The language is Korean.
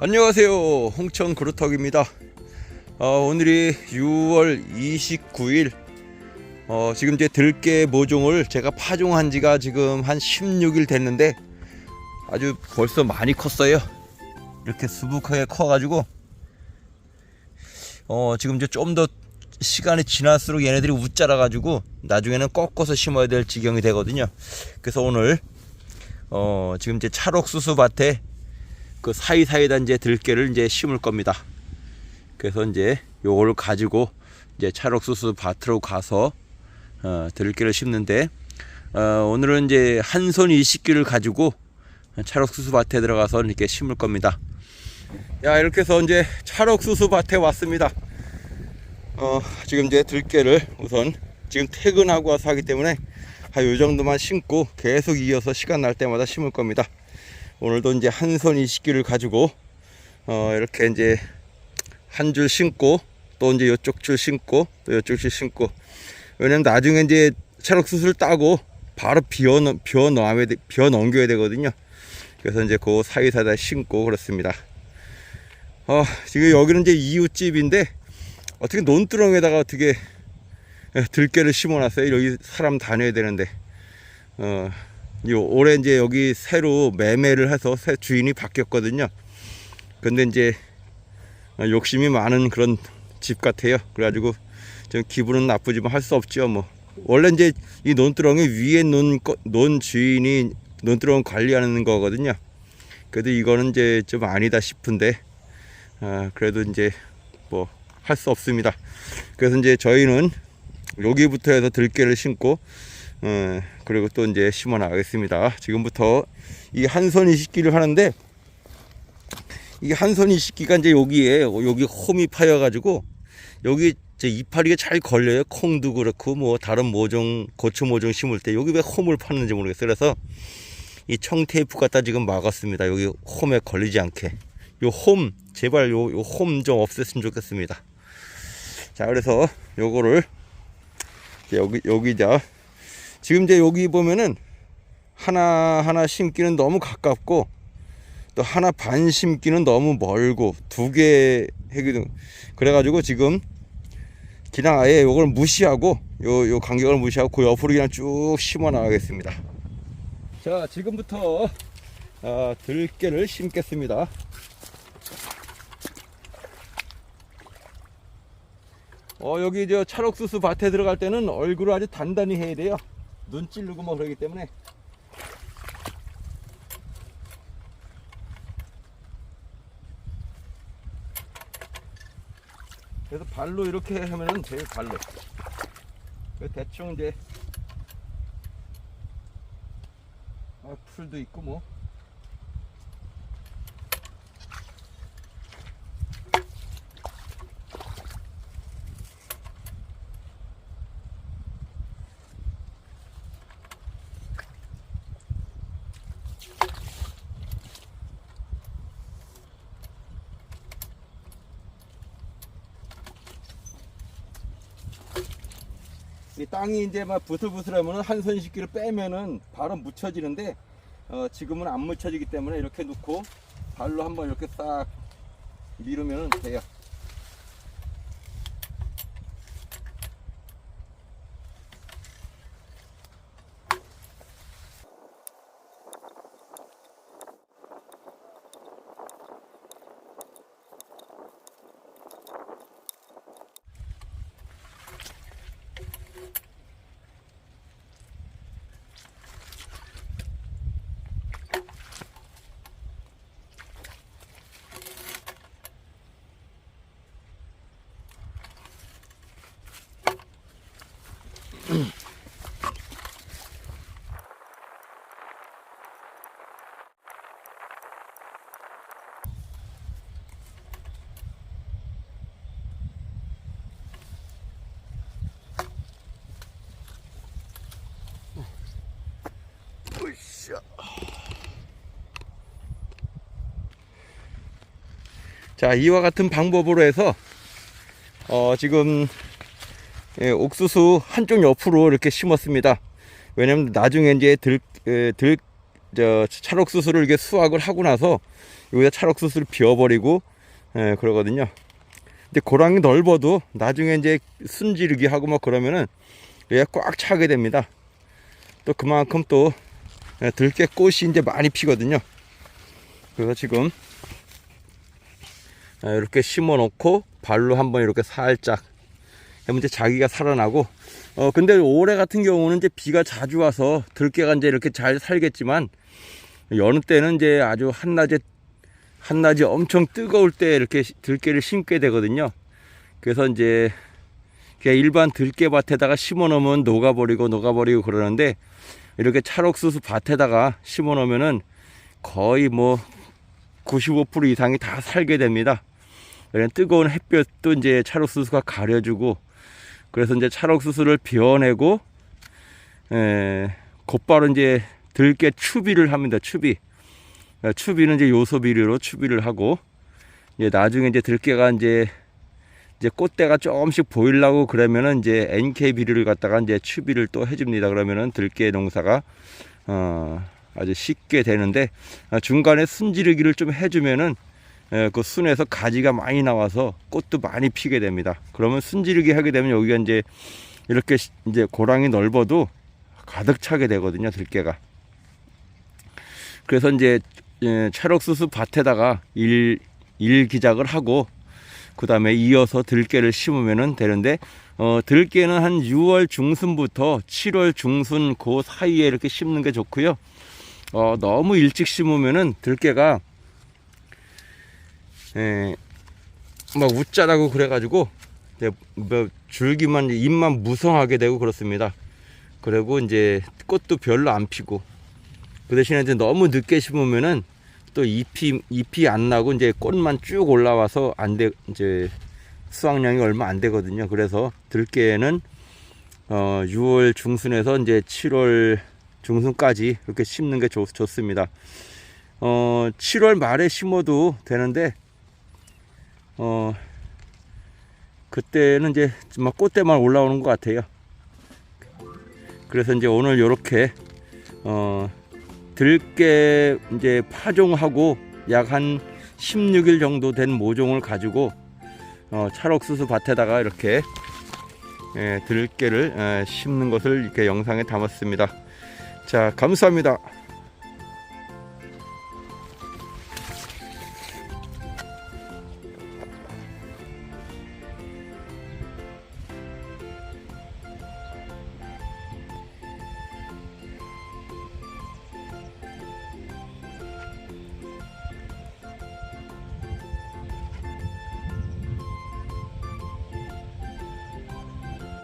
안녕하세요. 홍천 그루터기입니다. 어, 오늘이 6월 29일. 어, 지금 이제 들깨 모종을 제가 파종한 지가 지금 한 16일 됐는데 아주 벌써 많이 컸어요. 이렇게 수북하게 커 가지고. 어, 지금 이제 좀 더 시간이 지날수록 얘네들이 웃자라 가지고 나중에는 꺾어서 심어야 될 지경이 되거든요. 그래서 오늘 어, 지금 이제 찰옥수수 밭에 그 사이사이다 이제 들깨를 이제 심을 겁니다. 그래서 이제 요거를 가지고 이제 찰옥수수 밭으로 가서 어, 들깨를 심는데 어, 오늘은 이제 한 손 20기를 가지고 찰옥수수 밭에 들어가서 이렇게 심을 겁니다. 야 이렇게 해서 이제 찰옥수수 밭에 왔습니다. 어, 지금 이제 들깨를 우선 지금 퇴근하고 와서 하기 때문에 한 요 정도만 심고 계속 이어서 시간 날 때마다 심을 겁니다. 오늘도 이제 한손 20기를 가지고 어 이렇게 이제 한 줄 심고 또 이제 요쪽 줄 심고 또 요쪽 줄 심고 왜냐면 나중에 이제 찰옥 수술 따고 바로 비워 넣- 비워 넣어야 돼- 비워 넘겨야 되거든요. 그래서 이제 그 사이사이다 심고 그렇습니다. 어 지금 여기는 이제 이웃집인데 어떻게 논두렁에다가 어떻게 들깨를 심어놨어요. 여기 사람 다녀야 되는데 어요 올해 이제 여기 새로 매매를 해서 새 주인이 바뀌었거든요. 근데 이제 어, 욕심이 많은 그런 집 같아요. 그래가지고 좀 기분은 나쁘지만 할 수 없죠. 뭐 원래 이제 이 논두렁이 위에 논, 거- 논 주인이 논두렁 관리하는 거거든요. 그래도 이거는 이제 좀 아니다 싶은데 아, 그래도 이제 뭐 할 수 없습니다. 그래서 이제 저희는 여기부터 해서 들깨를 심고 어, 그리고 또 이제 심어 나가겠습니다. 지금부터 이 한선 이식기를 하는데 이 한선 이식기가 이제 여기에 여기 홈이 파여 가지고 여기 이제 이파리가 잘 걸려요. 콩도 그렇고 뭐 다른 모종 고추 모종 심을 때 여기 왜 홈을 파는지 모르겠어요. 그래서 이 청테이프 갖다 지금 막았습니다. 여기 홈에 걸리지 않게. 요 홈 제발 요 요 홈 좀 없앴으면 좋겠습니다. 자 그래서 요거를 여기 여기자 지금 이제 여기 보면은 하나 하나 심기는 너무 가깝고 또 하나 반 심기는 너무 멀고 두 개 해기도 그래가지고 지금 그냥 아예 요걸 무시하고 요 요 간격을 무시하고 그 옆으로 그냥 쭉 심어 나가겠습니다. 자 지금부터 아, 들깨를 심겠습니다. 어 여기 저 찰옥수수 밭에 들어갈 때는 얼굴을 아주 단단히 해야 돼요. 눈 찌르고 뭐 그러기 때문에. 그래서 발로 이렇게 하면은 제일 발로. 그 대충 이제 아, 풀도 있고 뭐 이 땅이 이제 막 부슬부슬하면은 한손 씻기를 빼면은 바로 묻혀지는데 어, 지금은 안 묻혀지기 때문에 이렇게 놓고 발로 한번 이렇게 싹 밀으면 돼요. 자, 이와 같은 방법으로 해서 어, 지금 예, 옥수수 한쪽 옆으로 이렇게 심었습니다. 왜냐면 나중에 이제 들, 에, 들, 저, 찰옥수수를 이렇게 수확을 하고 나서 여기다 찰옥수수를 비워버리고 예, 그러거든요. 근데 고랑이 넓어도 나중에 이제 순지르기 하고 막 그러면은 얘가 꽉 차게 됩니다. 또 그만큼 또 예, 들깨 꽃이 이제 많이 피거든요. 그래서 지금 예, 이렇게 심어 놓고 발로 한번 이렇게 살짝 이제 자기가 살아나고 어 근데 올해 같은 경우는 이제 비가 자주 와서 들깨가 이제 이렇게 잘 살겠지만 여느 때는 이제 아주 한낮에 한낮이 엄청 뜨거울 때 이렇게 들깨를 심게 되거든요. 그래서 이제 그냥 일반 들깨밭에다가 심어 놓으면 녹아버리고 녹아버리고 그러는데 이렇게 찰옥수수 밭에다가 심어 놓으면은 거의 뭐 95% 이상이 다 살게 됩니다. 그냥 뜨거운 햇볕도 이제 찰옥수수가 가려주고 그래서 이제 찰옥수수를 비워내고 에, 곧바로 이제 들깨 추비를 합니다. 추비. 어, 추비는 이제 요소 비료로 추비를 하고 이제 나중에 이제 들깨가 이제 이제 꽃대가 조금씩 보이려고 그러면은 이제 NK 비료를 갖다가 이제 추비를 또 해줍니다. 그러면은 들깨 농사가 어, 아주 쉽게 되는데 어, 중간에 순지르기를 좀 해주면은 예, 그 순에서 가지가 많이 나와서 꽃도 많이 피게 됩니다. 그러면 순지르기 하게 되면 여기가 이제 이렇게 시- 이제 고랑이 넓어도 가득 차게 되거든요. 들깨가. 그래서 이제 예, 찰옥수수 밭에다가 일, 일 기작을 하고 그 다음에 이어서 들깨를 심으면 되는데 어, 들깨는 한 6월 중순부터 7월 중순 그 사이에 이렇게 심는 게 좋고요. 어, 너무 일찍 심으면은 들깨가 예, 막 웃자라고 그래가지고 뭐 줄기만 잎만 무성하게 되고 그렇습니다. 그리고 이제 꽃도 별로 안 피고 그 대신에 이제 너무 늦게 심으면은 또 잎이 잎이 안 나고 이제 꽃만 쭉 올라와서 안 돼 이제 수확량이 얼마 안 되거든요. 그래서 들깨는 어 6월 중순에서 이제 7월 중순까지 이렇게 심는 게 좋, 좋습니다. 어 7월 말에 심어도 되는데 어 그때는 이제 막 꽃대만 올라오는 것 같아요. 그래서 이제 오늘 요렇게 어 들깨 이제 파종하고 약 한 16일 정도 된 모종을 가지고 어, 찰옥수수 밭에다가 이렇게 예, 들깨를 예, 심는 것을 이렇게 영상에 담았습니다. 자, 감사합니다.